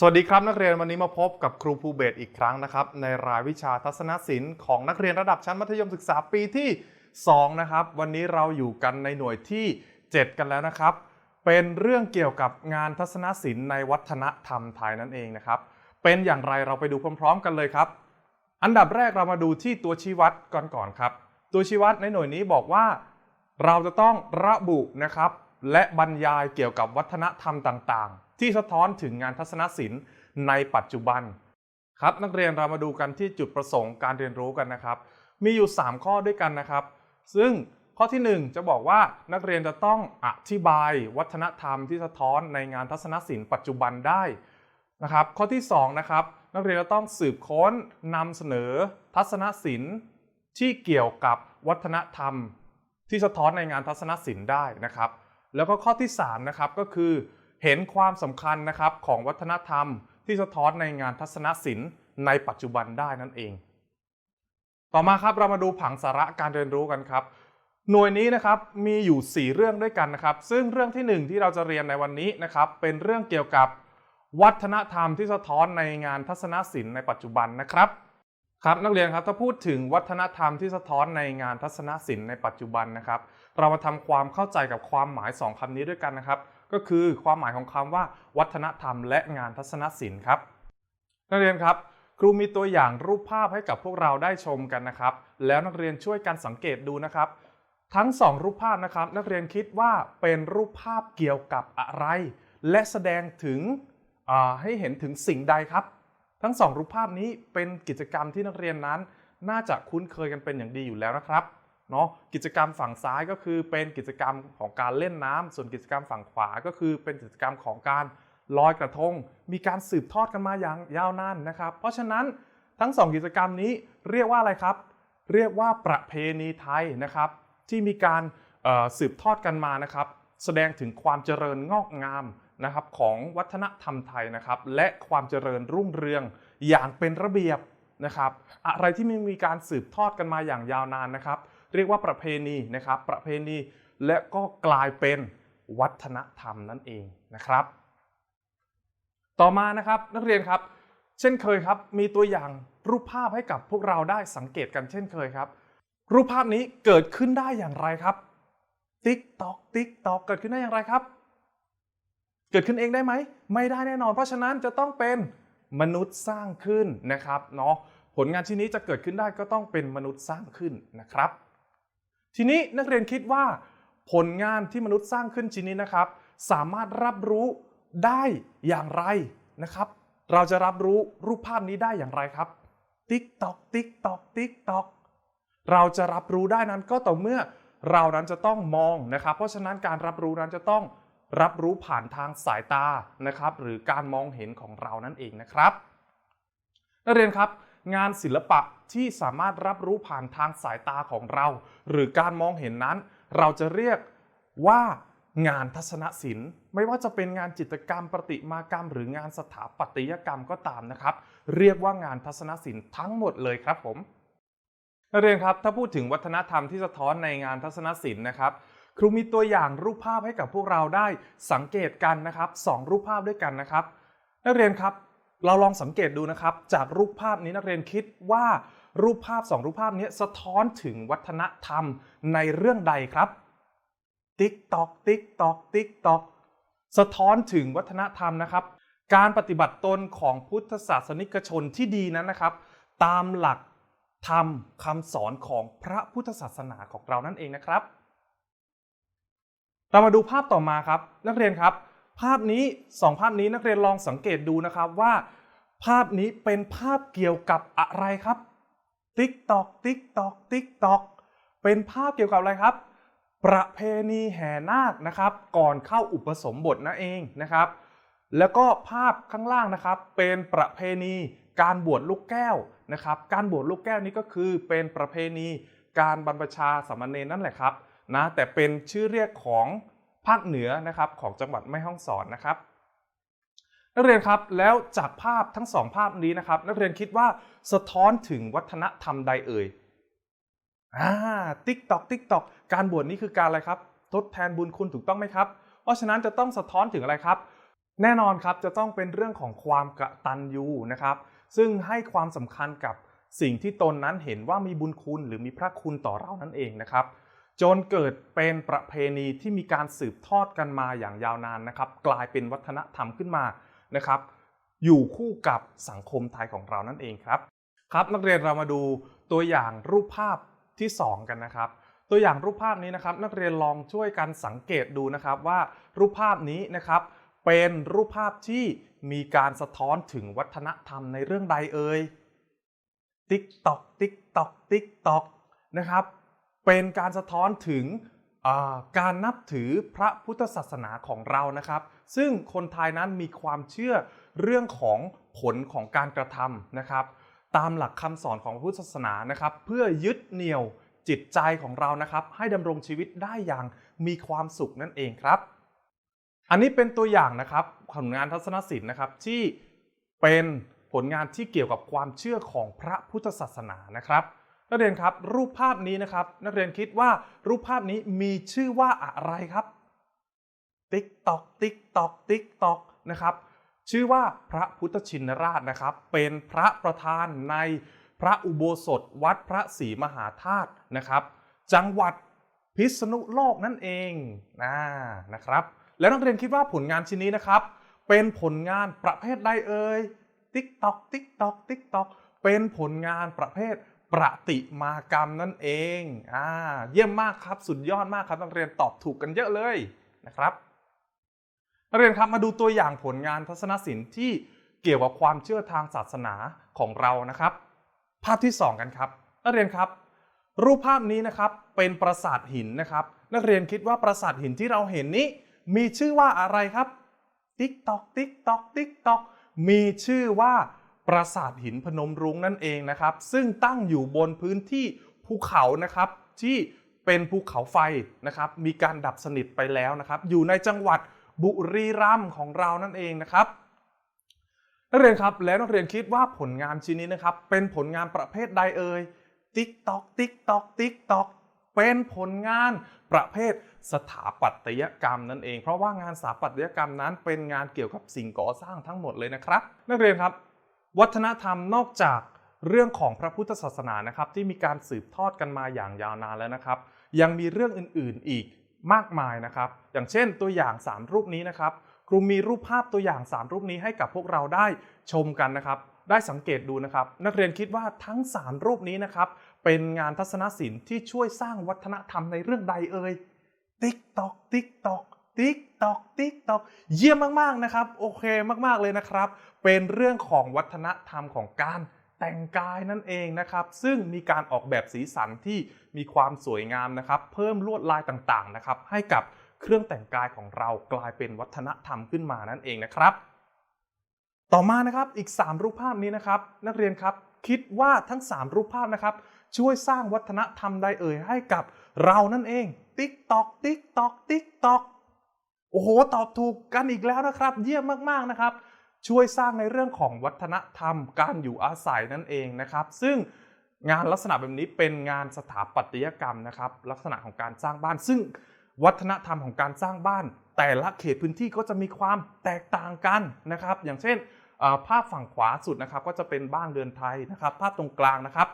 สวัสดีครับนักเรียนวันนี้มาพบกับครูภูเบศอีกครั้งนะครับ ในรายวิชาทัศนศิลป์ของนักเรียนระดับชั้นมัธยมศึกษาปีที่ 2 นะครับ วันนี้เราอยู่กันในหน่วยที่ 7 กันแล้วนะครับ เป็นเรื่องเกี่ยวกับงานทัศนศิลป์ในวัฒนธรรมไทยนั่นเองนะครับ เป็นอย่างไรเราไปดูพร้อม ๆ กันเลยครับ อันดับแรกเรามาดูที่ตัวชี้วัดก่อนก่อนครับ ตัวชี้วัดในหน่วยนี้บอกว่า เราจะต้องระบุนะครับ และบรรยายเกี่ยวกับวัฒนธรรมต่างๆ ที่สะท้อนถึงงานทัศนศิลป์ในปัจจุบัน ครับนักเรียนเรามาดูกันที่จุดประสงค์การเรียนรู้กันนะครับ มีอยู่ 3 ข้อด้วยกันนะครับ ซึ่งข้อทีหนึ่1 จะบอกว่านักเรียนจะต้องอธิบายวัฒนธรรมที่สะท้อนในงานทัศนศิลป์ปัจจุบันได้นะครับ ข้อที่2นะครับนักเรียนจะต้องสืบค้นนำเสนอทัศนศิลป์ที่เกี่ยวกับวัฒนธรรม ที่สะท้อนในงานทัศนศิลป์ได้นะครับ แล้วก็ข้อที่3นะครับก็คือ เห็นความสำคัญนะครับของวัฒนธรรมที่สะท้อนในงานทัศนศิลป์ในปัจจุบันได้นั่นเอง ต่อมาครับเรามาดูผังสาระการเรียนรู้กันครับ หน่วยนี้นะครับมีอยู่ 4 เรื่องด้วยกันนะครับ ซึ่งเรื่องที่ 1 ที่เราจะเรียนในวันนี้นะครับเป็นเรื่องเกี่ยวกับวัฒนธรรมที่สะท้อนในงานทัศนศิลป์ในปัจจุบันนะครับครับนักเรียนครับถ้าพูดถึงวัฒนธรรมที่สะท้อนในงานทัศนศิลป์ในปัจจุบันนะครับ เรามาทำความเข้าใจกับความหมาย 2คำนี้ด้วยกันนะครับ ก็คือความหมายของคำว่า วัฒนธรรมและงานทัศนศิลป์ครับนักเรียนครับ ครูมีตัวอย่างรูปภาพให้กับพวกเราได้ชมกันนะครับ แล้วนักเรียนช่วยกันสังเกตดูนะครับ ทั้ง 2 รูปภาพนะครับ นักเรียนคิดว่าเป็นรูปภาพเกี่ยวกับอะไร และแสดงถึงให้เห็นถึงสิ่งใดครับ ทั้ง 2 รูปภาพนี้เป็นกิจกรรมที่นักเรียนนั้น น่าจะคุ้นเคยกันเป็นอย่างดีอยู่แล้วนะครับ เนาะกิจกรรมฝั่งซ้ายก็คือเป็นกิจกรรมของการเล่นน้ำส่วนกิจกรรมฝั่งขวาก็คือเป็นกิจกรรมของการลอยกระทง มีการสืบทอดกันมาอย่างยาวนานนะครับ เพราะฉะนั้นทั้ง 2 กิจกรรมนี้เรียกว่าอะไรครับ เรียกว่าประเพณีไทยนะครับ ที่มีการสืบทอดกันมานะครับ แสดงถึงความเจริญงอกงามนะครับของวัฒนธรรมไทยนะครับ และความเจริญรุ่งเรืองอย่างเป็นระเบียบนะครับ อะไรที่ไม่มีการสืบทอดกันมาอย่างยาวนานนะครับ เรียกว่าประเพณีนะครับประเพณีและก็กลายเป็นวัฒนธรรมนั่นเองนะครับ ต่อมานะครับนักเรียนครับ เช่นเคยครับ มีตัวอย่างรูปภาพให้กับพวกเราได้สังเกตกันเช่นเคยครับ รูปภาพนี้เกิดขึ้นได้อย่างไรครับติ๊กตอกติ๊กตอกเกิดขึ้นได้อย่างไรครับ เกิดขึ้นเองได้ไหมไม่ได้แน่นอน เพราะฉะนั้นจะต้องเป็นมนุษย์สร้างขึ้นนะครับเนาะผลงานชิ้นนี้จะเกิดขึ้นได้ก็ต้องเป็นมนุษย์สร้างขึ้นนะครับ ทีนี้นักเรียนคิดว่า ผลงานที่มนุษย์สร้างขึ้นชิ้นนี้นะครับ สามารถรับรู้ได้อย่างไรนะครับ เราจะรับรู้รูปภาพนี้ได้อย่างไรครับ ติ๊กตอกติ๊กตอกติ๊กตอกเราจะรับรู้ได้นั้นก็ต่อเมื่อเรานั้นจะต้องมองนะครับ เพราะฉะนั้นการรับรู้นั้นจะต้องรับรู้ผ่านทางสายตานะครับ หรือการมองเห็นของเรานั่นเองนะครับ นักเรียนครับ งานศิลปะที่สามารถรับรู้ผ่านทางสายตาของเรา หรือการมองเห็นนั้น เราจะเรียกว่างานทัศนศิลป์ ไม่ว่าจะเป็นงานจิตรกรรมประติมากรรม หรืองานสถาปัตยกรรมก็ตามนะครับ เรียกว่างานทัศนศิลป์ทั้งหมดเลยครับผมนักเรียนครับถ้าพูดถึงวัฒนธรรมที่สะท้อนในงานทัศนศิลป์นะครับ ครูมีตัวอย่างรูปภาพให้กับพวกเราได้สังเกตกันนะครับสองรูปภาพด้วยกันนะครับ นักเรียนครับ เราลองสังเกตดูนะครับ จากรูปภาพนี้นักเรียนคิดว่ารูปภาพสองรูปภาพนี้สะท้อนถึงวัฒนธรรมในเรื่องใดครับติ๊กตอกติ๊กตอกติ๊กตอกสะท้อนถึงวัฒนธรรมนะครับ การปฏิบัติตนของพุทธศาสนิกชนที่ดีนั้นนะครับ ตามหลักธรรมคำสอนของพระพุทธศาสนาของเรานั่นเองนะครับ เรามาดูภาพต่อมาครับ นักเรียนครับ ภาพนี้สองภาพนี้นักเรียนลองสังเกตดูนะครับว่า ภาพนี้เป็นภาพเกี่ยวกับอะไรครับ ติ๊กตอกติ๊กตอกติ๊กตอกเป็นภาพเกี่ยวกับอะไรครับ ประเพณีแห่นาคนะครับ ก่อนเข้าอุปสมบทนั่นเองนะครับ แล้วก็ภาพข้างล่างนะครับ เป็นประเพณีการบวชลูกแก้วนะครับ การบวชลูกแก้วนี้ก็คือเป็นประเพณีการบรรพชาสามเณรนั่นแหละครับนะแต่เป็นชื่อเรียกของ ภาคเหนือนะครับของจังหวัดแม่ฮ่องสอนนะครับ นักเรียนครับแล้วจากภาพทั้งสองภาพนี้นะครับ นักเรียนคิดว่าสะท้อนถึงวัฒนธรรมใดเอ่ยอ่าติ๊กตอกติ๊กตอกการบวชนี่คือการอะไรครับ ทดแทนบุญคุณถูกต้องไหมครับ เพราะฉะนั้นจะต้องสะท้อนถึงอะไรครับ แน่นอนครับจะต้องเป็นเรื่องของความกตัญญูนะครับ ซึ่งให้ความสำคัญกับสิ่งที่ตนนั้นเห็นว่ามีบุญคุณหรือมีพระคุณต่อเรานั่นเองนะครับ จนเกิดเป็นประเพณีที่มีการสืบทอดกันมาอย่างยาวนานนะครับ กลายเป็นวัฒนธรรมขึ้นมานะครับ อยู่คู่กับสังคมไทยของเรานั่นเองครับครับ นักเรียนเรามาดูตัวอย่างรูปภาพที่ 2 กันนะครับ ตัวอย่างรูปภาพนี้นะครับ นักเรียนลองช่วยกันสังเกตดูนะครับว่ารูปภาพนี้นะครับ เป็นรูปภาพที่มีการสะท้อนถึงวัฒนธรรมในเรื่องใดเอ่ยติ๊กตอกติ๊กตอกติ๊กตอกนะครับ เป็นการสะท้อนถึงการนับถือพระพุทธศาสนาของเรานะครับ ซึ่งคนไทยนั้นมีความเชื่อเรื่องของผลของการกระทำนะครับ ตามหลักคำสอนของพุทธศาสนานะครับ เพื่อยึดเหนี่ยวจิตใจของเรานะครับ ให้ดำรงชีวิตได้อย่างมีความสุขนั่นเองครับ อันนี้เป็นตัวอย่างนะครับผลงานทัศนศิลป์นะครับที่เป็นผลงานที่เกี่ยวกับความเชื่อของพระพุทธศาสนานะครับ นักเรียนครับ รูปภาพนี้นะครับ นักเรียนคิดว่ารูปภาพนี้มีชื่อว่าอะไรครับ ติ๊กตอกติ๊กตอกติ๊กตอกนะครับ ชื่อว่าพระพุทธชินราชนะครับ เป็นพระประธานในพระอุโบสถวัดพระศรีมหาธาตุนะครับ จังหวัดพิษณุโลกนั่นเองนะนะครับ แล้วนักเรียนคิดว่าผลงานชิ้นนี้นะครับ เป็นผลงานประเภทใดเอ่ยติ๊กตอกติ๊กตอกติ๊กตอกเป็นผลงานประเภท ประติมากรรมนั่นเองอ่าเยี่ยมมากครับ สุดยอดมากครับนักเรียนตอบถูกกันเยอะเลยนะครับนักเรียนครับมาดูตัวอย่างผลงานทัศนศิลป์ที่เกี่ยวกับความเชื่อทางศาสนาของเรานะครับ ภาพที่ 2 กันครับนักเรียนครับ รูปภาพนี้นะครับเป็นปราสาทหินนะครับ นักเรียนคิดว่าปราสาทหินที่เราเห็นนี้ มีชื่อว่าอะไรครับติ๊กตอกติ๊กตอกติ๊กตอกมีชื่อว่า ปราสาทหินพนมรุ้งนั่นเองนะครับ ซึ่งตั้งอยู่บนพื้นที่ภูเขานะครับที่เป็นภูเขาไฟนะครับมีการดับสนิทไปแล้วนะครับ อยู่ในจังหวัดบุรีรัมย์ของเรานั่นเองนะครับนักเรียนครับแล้วนักเรียนคิดว่าผลงานชิ้นนี้นะครับ เป็นผลงานประเภทใดเอ่ยติ๊กตอกติ๊กตอกติ๊กตอกเป็นผลงานประเภทสถาปัตยกรรมนั่นเอง เพราะว่างานสถาปัตยกรรมนั้นเป็นงานเกี่ยวกับสิ่งก่อสร้างทั้งหมดเลยนะครับ นักเรียนครับ วัฒนธรรมนอกจากเรื่องของพระพุทธศาสนานะครับที่มีการสืบทอดกันมาอย่างยาวนานแล้วนะครับ ยังมีเรื่องอื่นๆอีกมากมายนะครับ อย่างเช่นตัวอย่าง 3 รูปนี้นะครับครูมีรูปภาพตัวอย่าง 3 รูปนี้ให้กับพวกเราได้ชมกันนะครับ ได้สังเกตดูนะครับ นักเรียนคิดว่าทั้ง 3 รูปนี้นะครับ เป็นงานทัศนศิลป์ที่ช่วยสร้างวัฒนธรรมในเรื่องใดเอ่ยติ๊กตอกติ๊กตอก ติ๊กตอกติ๊กตอกเยี่ยมมากๆนะครับ โอเคมากๆเลยนะครับ เป็นเรื่องของวัฒนธรรมของการแต่งกายนั่นเองนะครับ ซึ่งมีการออกแบบสีสันที่มีความสวยงามนะครับ เพิ่มลวดลายต่างๆนะครับ ให้กับเครื่องแต่งกายของเรากลายเป็นวัฒนธรรมขึ้นมานั่นเองนะครับ ต่อมานะครับอีก 3 รูปภาพนี้นะครับ นักเรียนครับคิดว่าทั้ง 3 รูปภาพนะครับ ช่วยสร้างวัฒนธรรมใดเอ่ยให้กับเรานั่นเอง ติ๊กตอกติ๊กตอกติ๊กตอก โอ้โห ตอบถูกกันอีกแล้วนะครับ เยี่ยมมากๆนะครับ ช่วยสร้างในเรื่องของวัฒนธรรม การอยู่อาศัยนั่นเองนะครับ ซึ่งงานลักษณะแบบนี้เป็นงานสถาปัตยกรรมนะครับ ลักษณะของการสร้างบ้าน ซึ่งวัฒนธรรมของการสร้างบ้าน แต่ละเขตพื้นที่ก็จะมีความแตกต่างกันนะครับ อย่างเช่นภาพฝั่งขวาสุดนะครับ ก็จะเป็นบ้านเรือนไทยนะครับ ภาพตรงกลางนะครับ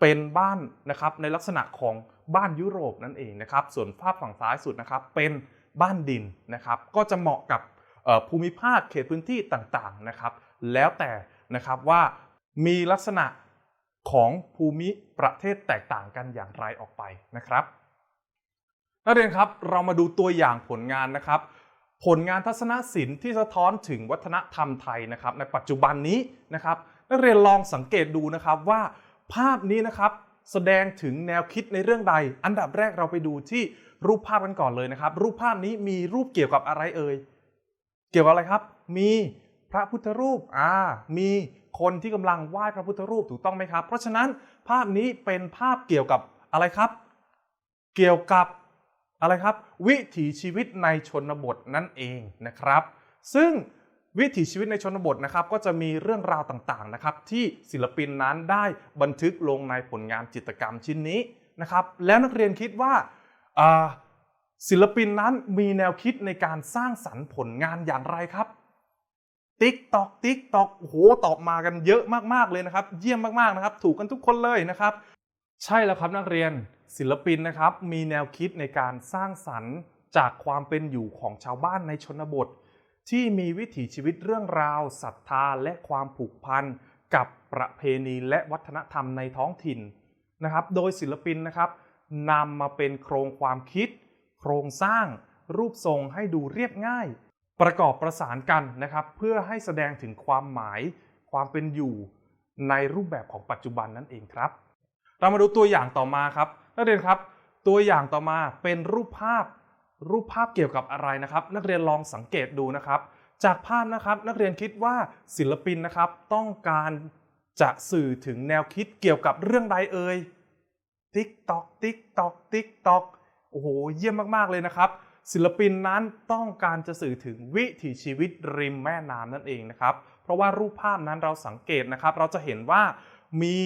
เป็นบ้านนะครับในลักษณะของบ้านยุโรปนั่นเองนะครับ ส่วนภาพฝั่งซ้ายสุดนะครับเป็น บ้านดินนะครับก็จะเหมาะกับภูมิภาคเขตพื้นที่ต่างๆนะครับ แล้วแต่นะครับว่ามีลักษณะของภูมิประเทศแตกต่างกันอย่างไรออกไปนะครับ นักเรียนครับเรามาดูตัวอย่างผลงานนะครับ ผลงานทัศนศิลป์ที่สะท้อนถึงวัฒนธรรมไทยนะครับ ในปัจจุบันนี้นะครับ นักเรียนลองสังเกตดูนะครับว่าภาพนี้นะครับ แสดงถึงแนวคิดในเรื่องใด อันดับแรกเราไปดูที่รูปภาพกันก่อนเลยนะครับ รูปภาพนี้มีรูปเกี่ยวกับอะไรเอ่ย เกี่ยวกับอะไรครับ มีพระพุทธรูป อ่า มีคนที่กำลังไหว้พระพุทธรูปถูกต้องไหมครับ เพราะฉะนั้นภาพนี้เป็นภาพเกี่ยวกับอะไรครับ เกี่ยวกับอะไรครับ วิถีชีวิตในชนบทนั่นเองนะครับ ซึ่ง วิถีชีวิตในชนบทนะครับก็จะมีเรื่องราวต่างๆนะครับที่ศิลปินนั้นได้บันทึกลงในผลงานจิตรกรรมชิ้นนี้นะครับแล้วนักเรียนคิดว่าศิลปินนั้นมีแนวคิดในการสร้างสรรค์ผลงานอย่างไรครับ ติ๊กตอกติ๊กตอกโอ้โหตอบมากันเยอะมากๆเลยนะครับ เยี่ยมมากๆนะครับ ถูกกันทุกคนเลยนะครับ ใช่แล้วครับนักเรียนศิลปินนะครับมีแนวคิดในการสร้างสรรค์จากความเป็นอยู่ของชาวบ้านในชนบท ที่มีวิถีชีวิตเรื่องราวศรัทธาและความผูกพันกับประเพณีและวัฒนธรรมในท้องถิ่นนะครับ โดยศิลปินนะครับนำมาเป็นโครงความคิด โครงสร้าง รูปทรงให้ดูเรียบง่าย ประกอบประสานกันนะครับ เพื่อให้แสดงถึงความหมาย ความเป็นอยู่ในรูปแบบของปัจจุบันนั่นเองครับ เรามาดูตัวอย่างต่อมาครับนักเรียนครับ ตัวอย่างต่อมาเป็นรูปภาพ รูปภาพเกี่ยวกับอะไรนะครับ นักเรียนลองสังเกตดูนะครับ จากภาพนะครับนักเรียนคิดว่าศิลปินนะครับต้องการจะสื่อถึงแนวคิดเกี่ยวกับเรื่องใดเอ่ยติ๊กตอกติ๊กตอกติ๊กตอกโอ้โหเยี่ยมมากๆเลยนะครับ ศิลปินนั้นต้องการจะสื่อถึงวิถีชีวิตริมแม่น้ำนั่นเองนะครับ เพราะว่ารูปภาพนั้นเราสังเกตนะครับ เราจะเห็นว่ามี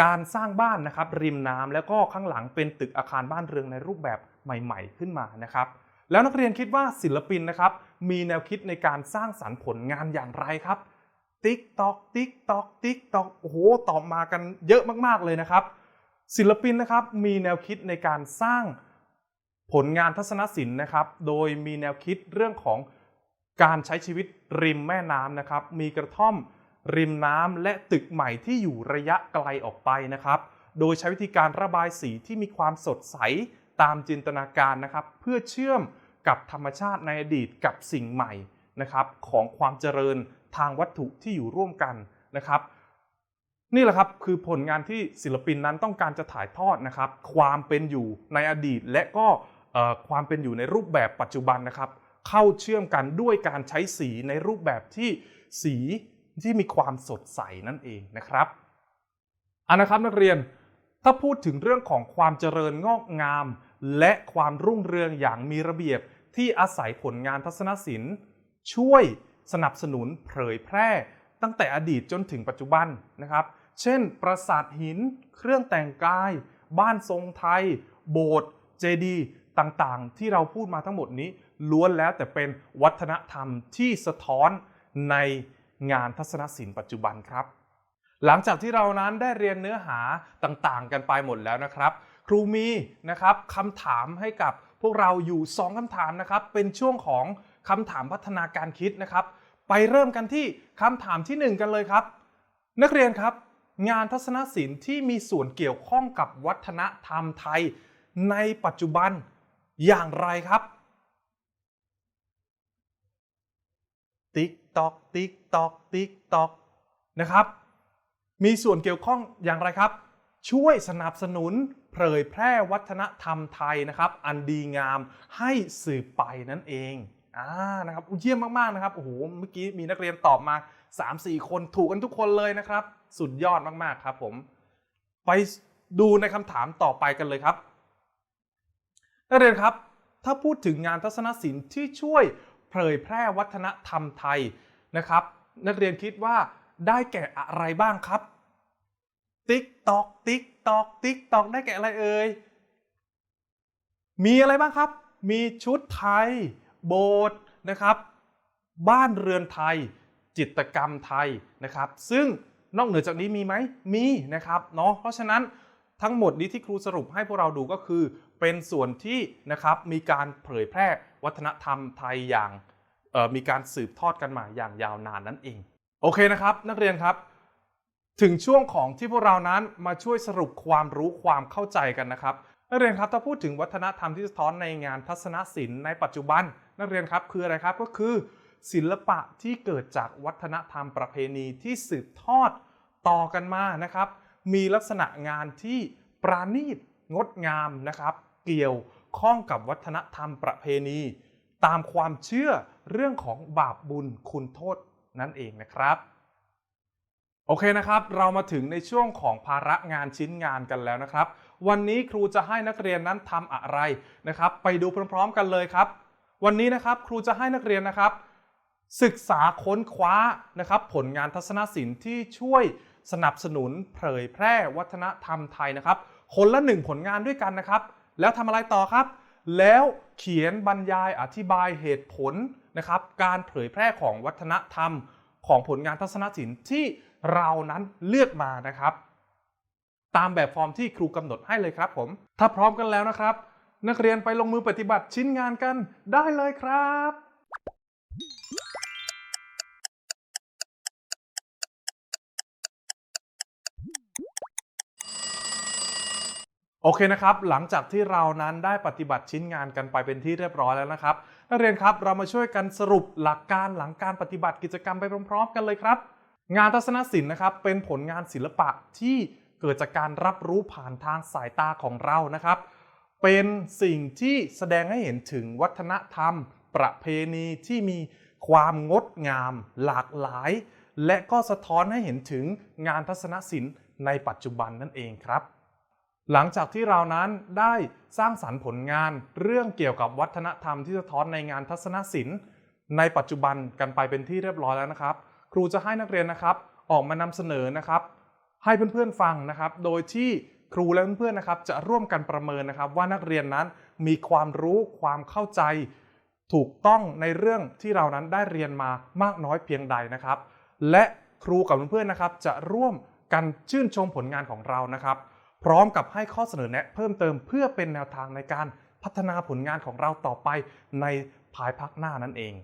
การสร้างบ้านนะครับริมน้ำแล้วก็ข้างหลังเป็นตึกอาคารบ้านเรือนในรูปแบบใหม่ ๆ ขึ้นมานะครับ แล้วนักเรียนคิดว่าศิลปินนะครับมีแนวคิดในการสร้างสรรค์ผลงานอย่างไรครับติ๊กตอกติ๊กตอกติ๊กตอกโอ้โหตอบมากันเยอะมากๆเลยนะครับ ศิลปินนะครับมีแนวคิดในการสร้างผลงานทัศนศิลป์นะครับ โดยมีแนวคิดเรื่องของการใช้ชีวิตริมแม่น้ำนะครับ มีกระท่อม ริมน้ำและตึกใหม่ที่อยู่ระยะไกลออกไปนะครับ โดยใช้วิธีการระบายสีที่มีความสดใสตามจินตนาการนะครับ เพื่อเชื่อมกับธรรมชาติในอดีตกับสิ่งใหม่นะครับของความเจริญทางวัตถุที่อยู่ร่วมกันนะครับ นี่แหละครับคือผลงานที่ศิลปินนั้นต้องการจะถ่ายทอดนะครับ ความเป็นอยู่ในอดีต และก็ความเป็นอยู่ในรูปแบบปัจจุบันนะครับ เข้าเชื่อมกันด้วยการใช้สีในรูปแบบที่สี ที่มีความสดใสนั่นเองนะครับอันนะครับนักเรียนถ้าพูดถึงเรื่องของความเจริญงอกงาม และความรุ่งเรืองอย่างมีระเบียบที่อาศัยผลงานทัศนศิลป์ ช่วยสนับสนุนเผยแพร่ ตั้งแต่อดีตจนถึงปัจจุบันนะครับ เช่น ปราสาทหิน เครื่องแต่งกาย บ้านทรงไทย โบสถ์เจดีย์ต่างๆ ที่เราพูดมาทั้งหมดนี้ล้วนแล้วแต่เป็นวัฒนธรรมที่สะท้อนใน งานทัศนศิลป์ปัจจุบันครับ หลังจากที่เรานั้นได้เรียนเนื้อหาต่างๆ กันไปหมดแล้วนะครับ ครูมีนะครับคำถามให้กับพวกเราอยู่ 2คำถามนะครับ เป็นช่วงของคำถามพัฒนาการคิดนะครับ ไปเริ่มกันที่คำถามที่ 1 กันเลยครับ นักเรียนครับ งานทัศนศิลป์ที่มีส่วนเกี่ยวข้องกับวัฒนธรรมไทย ในปัจจุบันอย่างไรครับ ติ๊กตอกติ๊กตอกติ๊กตอกนะครับ มีส่วนเกี่ยวข้องอย่างไรครับ ช่วยสนับสนุนเผยแพร่วัฒนธรรมไทยนะครับ อันดีงามให้สืบไปนั่นเองอ่านะครับเยี่ยมมากๆนะครับโอ้โหเมื่อกี้มีนักเรียนตอบมา 3-4 คนถูกกันทุกคนเลยนะครับ สุดยอดมากๆครับ ผม ไปดูในคำถามต่อไปกันเลยครับ นักเรียนครับ ถ้าพูดถึงงานทัศนศิลป์ที่ช่วย เผยแพร่วัฒนธรรมไทยนะครับ นักเรียนคิดว่าได้แก่อะไรบ้างครับ ติ๊กตอกติ๊กตอกติ๊กตอกได้แก่อะไรเอ่ยมีอะไรบ้างครับ มีชุดไทย โบสถ์นะครับ บ้านเรือนไทย จิตรกรรมไทยนะครับ ซึ่งนอกเหนือจากนี้มีไหมมีนะครับเนาะเพราะฉะนั้นทั้งหมดนี้ที่ครูสรุปให้พวกเราดูก็คือ เป็นส่วนที่นะครับมีการเผยแพร่วัฒนธรรมไทยอย่างมีการสืบทอดกันมาอย่างยาวนานนั่นเอง โอเคนะครับ นักเรียนครับ ถึงช่วงของที่พวกเรานั้นมาช่วยสรุปความรู้ความเข้าใจกันนะครับ นักเรียนครับถ้าพูดถึงวัฒนธรรมที่สะท้อนในงานทัศนศิลป์ในปัจจุบัน นักเรียนครับคืออะไรครับก็คือศิลปะที่เกิดจากวัฒนธรรมประเพณีที่สืบทอดต่อกันมานะครับ มีลักษณะงานที่ปราณีตงดงามนะครับ เกี่ยวข้องกับวัฒนธรรมประเพณี ตามความเชื่อเรื่องของบาปบุญคุณโทษนั่นเองนะครับ โอเคนะครับ เรามาถึงในช่วงของภาระงานชิ้นงานกันแล้วนะครับ วันนี้ครูจะให้นักเรียนนั้นทำอะไรนะครับ ไปดูพร้อมๆกันเลยครับ วันนี้นะครับครูจะให้นักเรียนนะครับ ศึกษาค้นคว้านะครับ ผลงานทัศนศิลป์ที่ช่วยสนับสนุนเผยแพร่วัฒนธรรมไทยนะครับ คนละหนึ่งผลงานด้วยกันนะครับ แล้วทำอะไรต่อครับ แล้วเขียนบรรยายอธิบายเหตุผลนะครับ การเผยแพร่ของวัฒนธรรมของผลงานทัศนศิลป์ที่เรานั้นเลือกมานะครับ ตามแบบฟอร์มที่ครูกำหนดให้เลยครับผม ถ้าพร้อมกันแล้วนะครับ นักเรียนไปลงมือปฏิบัติชิ้นงานกันได้เลยครับ โอเคนะครับ หลังจากที่เรานั้นได้ปฏิบัติชิ้นงานกันไปเป็นที่เรียบร้อยแล้วนะครับ นักเรียนครับเรามาช่วยกันสรุปหลักการหลังการปฏิบัติกิจกรรมไปพร้อมๆ กันเลยครับ งานทัศนศิลป์นะครับ เป็นผลงานศิลปะที่เกิดจากการรับรู้ผ่านทางสายตาของเรานะครับ เป็นสิ่งที่แสดงให้เห็นถึงวัฒนธรรม ประเพณีที่มีความงดงาม หลากหลาย และก็สะท้อนให้เห็นถึงงานทัศนศิลป์ในปัจจุบันนั่นเองครับ หลังจากที่เรานั้นได้สร้างสรรค์ผลงานเรื่องเกี่ยวกับวัฒนธรรมที่สะท้อนในงานทัศนศิลป์ ในปัจจุบันกันไปเป็นที่เรียบร้อยแล้วนะครับ ครูจะให้นักเรียนนะครับออกมานำเสนอนะครับ ให้เพื่อนๆฟังนะครับ โดยที่ครูและเพื่อนๆนะครับ จะร่วมกันประเมินนะครับ ว่านักเรียนนั้นมีความรู้ความเข้าใจ ถูกต้องในเรื่องที่เรานั้นได้เรียนมามากน้อยเพียงใดนะครับ และครูกับเพื่อนๆนะครับ จะร่วมกันชื่นชมผลงานของเรานะครับ พร้อมกับให้ข้อเสนอแนะเพิ่มเติมเพื่อเป็นแนวทางในการพัฒนาผลงานของเราต่อไปในภายภาคหน้านั่นเอง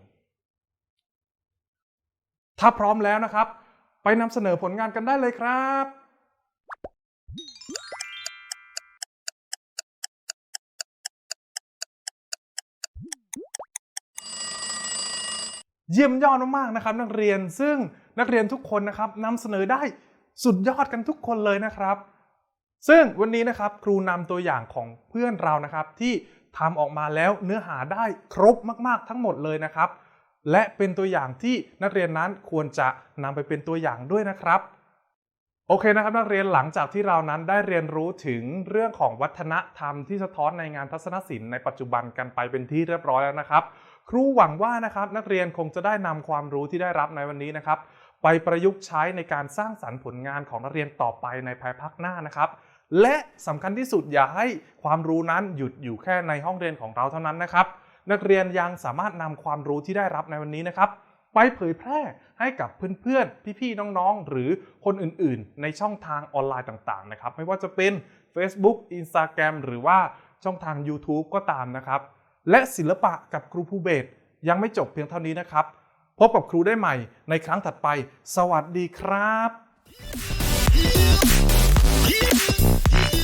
ถ้าพร้อมแล้วนะครับ ไปนำเสนอผลงานกันได้เลยครับเยี่ยมยอดมากๆนะครับ นักเรียนซึ่งนักเรียนทุกคนนะครับนำเสนอได้สุดยอดกันทุกคนเลยนะครับ ซึ่งวันนี้นะครับครูนำตัวอย่างของเพื่อนเรานะครับที่ทำออกมาแล้วเนื้อหาได้ครบมากๆ ทั้งหมดเลยนะครับ และเป็นตัวอย่างที่นักเรียนนั้นควรจะนำไปเป็นตัวอย่างด้วยนะครับ โอเคนะครับนักเรียนหลังจากที่เรานั้นได้เรียนรู้ถึงเรื่องของวัฒนธรรมที่สะท้อนในงานทัศนศิลป์ในปัจจุบันกันไปเป็นที่เรียบร้อยแล้วนะครับ ครูหวังว่านะครับนักเรียนคงจะได้นำความรู้ที่ได้รับในวันนี้นะครับ ไปประยุกต์ใช้ในการสร้างสรรค์ผลงานของนักเรียนต่อไปในภายภาคหน้านะครับ และสำคัญที่สุดอย่าให้ความรู้นั้นหยุดอยู่แค่ในห้องเรียนของเราเท่านั้นนะครับ นักเรียนยังสามารถนำความรู้ที่ได้รับในวันนี้นะครับ ไปเผยแพร่ให้กับเพื่อนๆ พี่ๆ น้องๆ หรือคนอื่นๆ ในช่องทางออนไลน์ต่างๆ นะครับ ไม่ว่าจะเป็น Facebook Instagram หรือว่าช่องทาง YouTube ก็ตามนะครับ และศิลปะกับครูภูเบศยังไม่จบเพียงเท่านี้นะครับ พบกับครูได้ใหม่ในครั้งถัดไป สวัสดีครับ あっ。